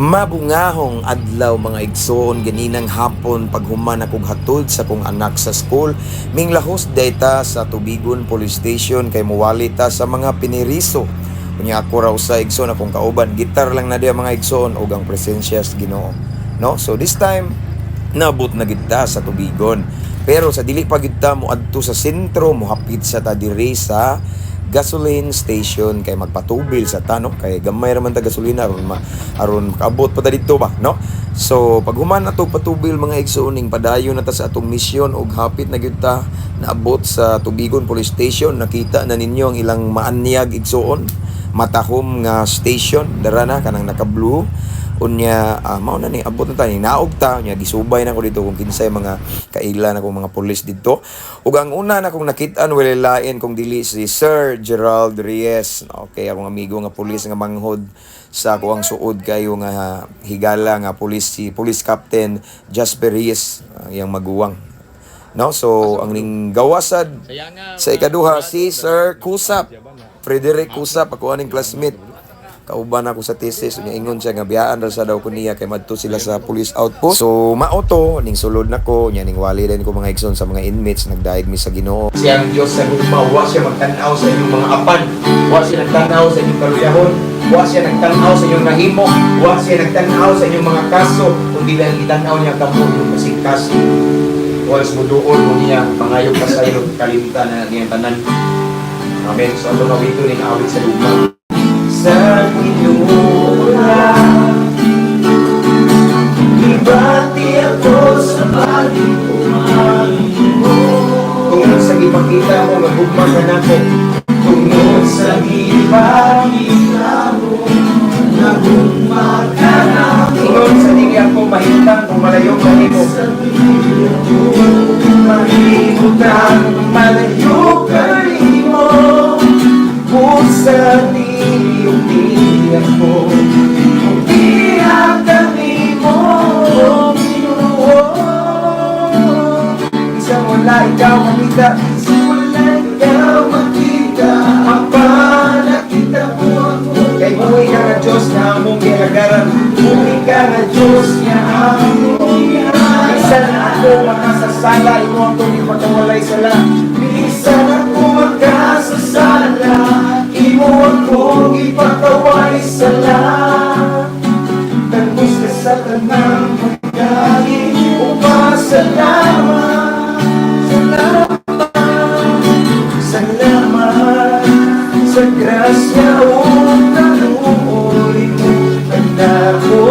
Mabungahong adlaw mga igsoon ganinang hapon paghuman akong hatod sa kong anak sa school. Minglahos data sa Tubigon Police Station kay muwali ta sa mga piniriso. Unya ako raw sa igsoon akong kauban. Gitar lang na diya mga igsoon ug ang presensya sa Ginoo. No? So this time nabot na gid sa Tubigon. Pero sa dili pa gid ta mo adto sa sentro mohapit sa ta sa gasoline station kay magpatubil sa tanong kay gamay raman ta gasolina aron ma aron makaabot pa dito ba no? So pag human na to patubil mga igsuoning padayon na ta sa atong misyon ug hapit na gyud ta naabot sa Tubigon Police Station. Nakita na ninyo ang ilang maanyag igsuon matahom nga station. Dara na kanang naka blue unya ah, mao na ni abot na tayo naog ta unya gisubay na ko dito kung kinsay mga kaila na kong mga pulis dito. Ug ang una na kong nakita wala lain kung dili si Sir Gerald Reyes. Okay akong amigo nga pulis nga manghod sa kuang suod kayo nga higala nga pulis si Police Captain Jasper Reyes ang iyang maguwang. No so ang ning gawasad sa ikaduha si Sir Kusap Frederick Kusap ako aning classmate kauban ako sa thesis unya ingon siya nga biyaan ra sa daw ko niya kay madto sila sa police outpost so maoto ning sulod nako nya ning wali din ko mga igsoon sa mga inmates nagdaig mi sa Ginoo siyang Diyos sa gugma, wa siya magtanaw sa inyong mga apan, wa siya nagtanaw sa inyong kaluyahon, wa siya nagtanaw sa inyong nahimo, wa siya nagtanaw sa inyong mga kaso, kundi lang itanaw niya kamo yung kasingkas. Once mo doon mo niya, pangayog ka sa iyo, kalimutan na niyang tanan. Amen. So, kami ito, ning awit sa lugma. Ibati ako sa balik Tungod sa ipakita mo, magugma ka na ko. Tungod sa ipakita mo, nagugma ka na ko. Tungod sa dili ako mahintang kung malayo ka nimo. Mahintang malayo ka nimo. Pusa niyong ako. Ikaw makita Isang wala ikaw makita. Apa nakita mo ako. Kay buhay ka nga Diyos na among ginagaran. Buhay ka nga Diyos na among ginagaran Minsan ako makasasala. Imo ang tuloy pagkawalay sala Minsan ako makasasala. Imo ako ipagkawalay sala Tagpos ka sa tanang pagkain Upasalamat o kaluoy mo Anak ko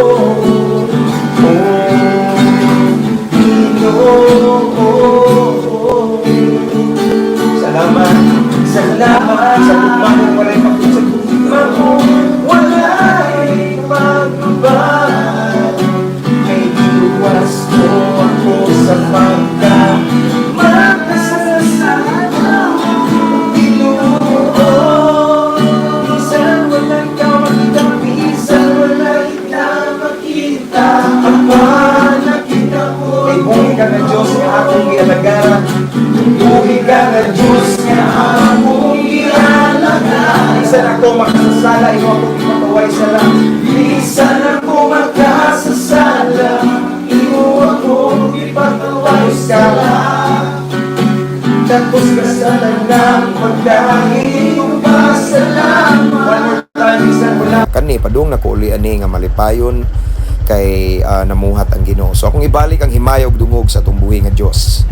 Oh, akong ialagara Buhay ka na Diyos nga akong ialagara Minsan ako makasasala Ino ako ipataway sala Minsan ako makasasala Ino ako ipataway sala tapos ka sa lang pagdahil pa salamat One more time, isang wala kani padung nako uli ani nga malipayon kay ah, namuhat ang Ginoo. So akong ibalik ang himayog dungog sa tumbuhi nga Dios